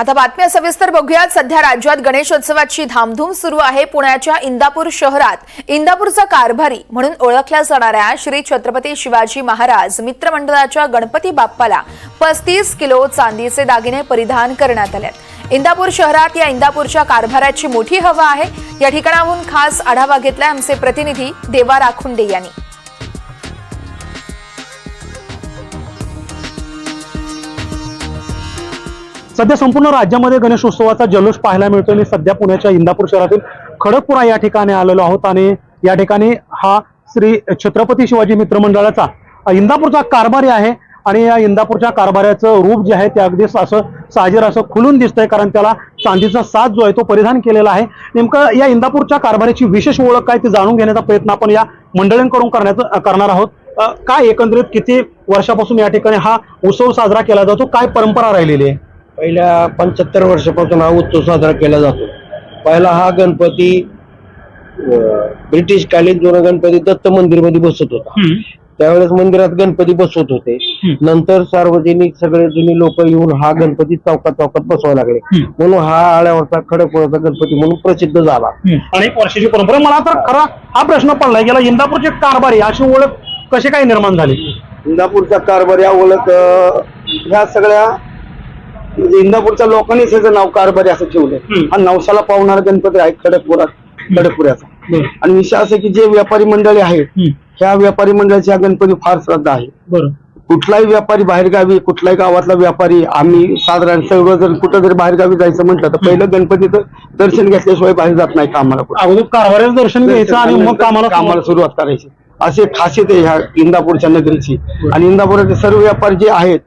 आता बातम्या सविस्तर बघूयात. सध्या राज्यात गणेशोत्सवाची धामधूम सुरू आहे. पुण्याच्या इंदापूर शहरात इंदापूरचा कारभारी म्हणून ओळखल्या जाणाऱ्या श्री छत्रपती शिवाजी महाराज मित्रमंडळाच्या गणपती बाप्पाला पस्तीस किलो चांदीचे दागिने परिधान करण्यात आले इंदापूर शहरात या इंदापूरच्या कारभाराची मोठी हवा आहे. या ठिकाणाहून खास आढावा घेतलाय आमचे प्रतिनिधी देवा राखुंडे यांनी. सध्या संपूर्ण राज्यामध्ये गणेशोत्सवाचा जल्लोष पाहायला मिळतो आणि सध्या पुण्याच्या इंदापूर शहरातील खडकपुरा या ठिकाणी आलेलो आहोत आणि या ठिकाणी हा श्री छत्रपती शिवाजी मित्रमंडळाचा इंदापूरचा कारभारी आहे आणि या इंदापूरच्या कारभाऱ्याचं रूप जे आहे ते अगदीच असं साजेर असं खुलून दिसतंय कारण त्याला चांदीचा साथ जो आहे तो परिधान केलेला आहे. नेमकं या इंदापूरच्या कारभाऱ्याची विशेष ओळख काय ते जाणून घेण्याचा प्रयत्न आपण या मंडळींकडून करण्याचं करणार आहोत. काय एकंदरीत किती वर्षापासून या ठिकाणी हा उत्सव साजरा केला जातो? काय परंपरा राहिलेली आहे? पहिल्या पंच्याहत्तर वर्षापासून हा उत्सव साजरा केला जातो. पहिला हा गणपती ब्रिटिश कालीन जुना गणपती दत्त मंदिरमध्ये बसत होता. त्यावेळेस मंदिरात गणपती बसवत होते. नंतर सार्वजनिक सगळे जुनी लोक येऊन हा गणपती चौकात चौकात बसवायला लागले. म्हणून हा आळ्यावरचा खडकपुराचा गणपती म्हणून प्रसिद्ध झाला. अनेक वर्षाची परंपरा मला तर खरा हा प्रश्न पडलाय गेला इंदापूरचे कारभारी अशी ओळख कशी काय निर्माण झाली? इंदापूरचा कारभार ओळख ह्या सगळ्या इंदापूरच्या लोकांनीच याचं नाव कारभारी असं ठेवलंय. हा नवसाला पावणारा गणपती आहे खडकपुरा खडकपुऱ्याचा. आणि विषय असं की जे व्यापारी मंडळी आहेत. ह्या व्यापारी मंडळाची हा गणपती फार श्रद्धा आहे. कुठलाही व्यापारी बाहेरगावी कुठल्याही गावातला व्यापारी आम्ही साधारण सर्व जर कुठं जर बाहेरगावी जायचं म्हटलं तर पहिलं गणपतीचं दर्शन घेतल्याशिवाय बाहेर जात नाही कामाला. अगोदर कारभाऱ्याचं दर्शन घ्यायचं आणि मग कामाला कामाला सुरुवात करायची. असे खासियत आहे ह्या इंदापूरच्या नगरीची. आणि इंदापूरचे सर्व व्यापारी जे आहेत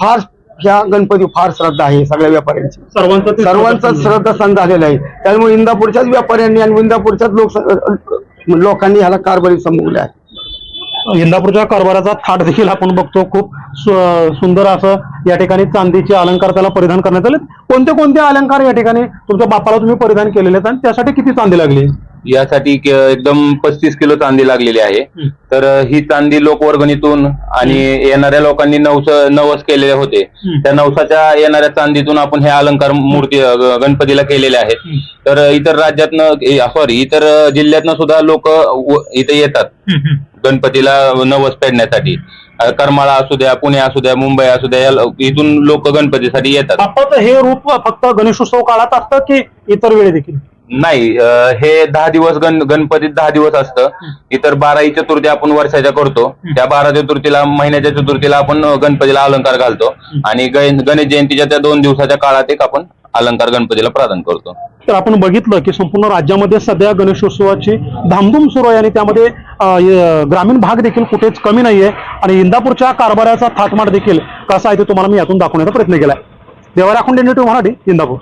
फार ह्या गणपती फार श्रद्धा आहे सगळ्या व्यापाऱ्यांची. सर्वांचा सर्वांचा श्रद्धास्थान झालेला आहे. त्यामुळे इंदापूरच्याच व्यापाऱ्यांनी आणि इंदापूरच्याच लोक लोकांनी ह्याला कारभारी समजले आहे. इंदापूरच्या कारभाराचा थाट देखील आपण बघतो. खूप सुंदर असं या ठिकाणी चांदीचे अलंकार त्याला परिधान करण्यात आले कोणते कोणते अलंकार या ठिकाणी तुमच्या बापाला तुम्ही परिधान केलेले आहेत आणि त्यासाठी किती चांदी लागली? यासाठी एकदम पस्तीस किलो चांदी लागलेली आहे. तर ही चांदी लोकवर्गणीतून आणि येणाऱ्या लोकांनी नवस नवस केलेले होते. त्या नवसाच्या येणाऱ्या चांदीतून आपण हे अलंकार मूर्ती गणपतीला केलेले आहेत. तर इतर राज्यातनं सॉरी इतर जिल्ह्यातनं सुद्धा लोक इथे येतात. गणपतीला नवस फेडण्यासाठी अ, करमाळा असू द्या पुणे असू द्या मुंबई असू द्या इथून लोक गणपतीसाठी येतात. हे रूप फक्त गणेशोत्सव काळात असतं की इतर वेळी देखील? नाही अ, हे दहा दिवस गण गणपतीत दहा दिवस असतं. इतर बाराही चतुर्थी आपण वर्षाच्या करतो. त्या बारा चतुर्थीला महिन्याच्या चतुर्थीला आपण अ, गणपतीला अलंकार घालतो. आणि गण- गणेश जयंतीच्या त्या दोन दिवसाच्या काळात एक आपण अलंकार गणपतीला प्रदान करतो. तर आपण बघितलं की संपूर्ण राज्यामध्ये सध्या गणेशोत्सवाची धामधूम सुरू आहे आणि त्यामध्ये अं, य- ग्रामीण भाग देखील कुठेच कमी नाहीये. आणि इंदापूरच्या कारभाराचा थाटमाट देखील कसा आहे ते तुम्हाला मी यातून दाखवण्याचा प्रयत्न केलाय. देवा राखून मराठी इंदापूर.